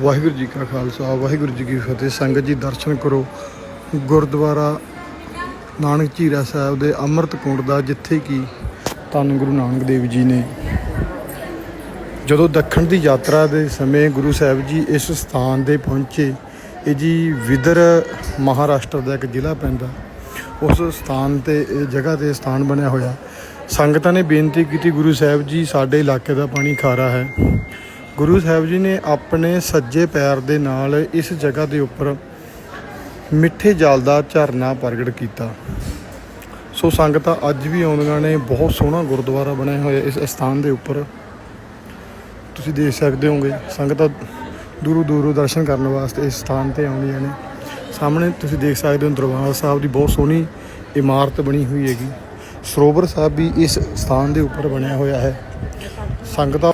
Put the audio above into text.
ਵਾਹਿਗੁਰੂ ਜੀ ਕਾ ਖਾਲਸਾ, ਵਾਹਿਗੁਰੂ ਜੀ ਕੀ ਫਤਿਹ। ਸੰਗਤ ਜੀ, ਦਰਸ਼ਨ ਕਰੋ। ਗੁਰਦੁਆਰਾ ਨਾਨਕ ਝੀਰਾ ਸਾਹਿਬ ਦੇ ਅੰਮ੍ਰਿਤ ਕੁੰਡ ਦਾ, ਜਿੱਥੇ ਕਿ ਧੰਨ ਗੁਰੂ ਨਾਨਕ ਦੇਵ ਜੀ ਨੇ ਜਦੋਂ ਦੱਖਣ ਦੀ ਯਾਤਰਾ ਦੇ ਸਮੇਂ ਗੁਰੂ ਸਾਹਿਬ ਜੀ ਇਸ ਸਥਾਨ ਦੇ ਪਹੁੰਚੇ, ਇਹ ਜੀ ਵਿਦਰ ਮਹਾਰਾਸ਼ਟਰ ਦਾ ਇੱਕ ਜ਼ਿਲ੍ਹਾ ਪੈਂਦਾ। ਉਸ ਸਥਾਨ ਤੇ, ਇਹ ਜਗ੍ਹਾ ਤੇ ਸਥਾਨ ਬਣਿਆ ਹੋਇਆ। ਸੰਗਤਾਂ ਨੇ ਬੇਨਤੀ ਕੀਤੀ, ਗੁਰੂ ਸਾਹਿਬ ਜੀ, ਸਾਡੇ ਇਲਾਕੇ ਦਾ ਪਾਣੀ ਖਾਰਾ ਹੈ। ਗੁਰੂ ਸਾਹਿਬ ਜੀ ਨੇ ਆਪਣੇ ਸੱਜੇ ਪੈਰ ਦੇ ਨਾਲ ਇਸ ਜਗ੍ਹਾ ਦੇ ਉੱਪਰ ਮਿੱਠੇ ਜਲ ਦਾ ਝਰਨਾ ਪ੍ਰਗਟ ਕੀਤਾ। ਸੋ ਸੰਗਤਾਂ ਅੱਜ ਵੀ ਆਉਂਦੀਆਂ ਨੇ, ਬਹੁਤ ਸੋਹਣਾ ਗੁਰਦੁਆਰਾ ਬਣਿਆ ਹੋਇਆ ਇਸ ਸਥਾਨ ਦੇ ਉੱਪਰ। ਤੁਸੀਂ ਦੇਖ ਸਕਦੇ ਹੋਗੇ ਸੰਗਤਾਂ ਦੂਰੋਂ ਦੂਰੋਂ ਦਰਸ਼ਨ ਕਰਨ ਵਾਸਤੇ ਇਸ ਸਥਾਨ ਤੇ ਆਉਂਦੀਆਂ ਨੇ। ਸਾਹਮਣੇ ਤੁਸੀਂ ਦੇਖ ਸਕਦੇ ਹੋ ਦਰਬਾਰ ਸਾਹਿਬ ਦੀ ਬਹੁਤ ਸੋਹਣੀ ਇਮਾਰਤ ਬਣੀ ਹੋਈ ਹੈਗੀ। ਸਰੋਵਰ ਸਾਹਿਬ ਵੀ ਇਸ ਸਥਾਨ ਦੇ ਉੱਪਰ ਬਣਿਆ ਹੋਇਆ ਹੈ। ਸੰਗਤਾਂ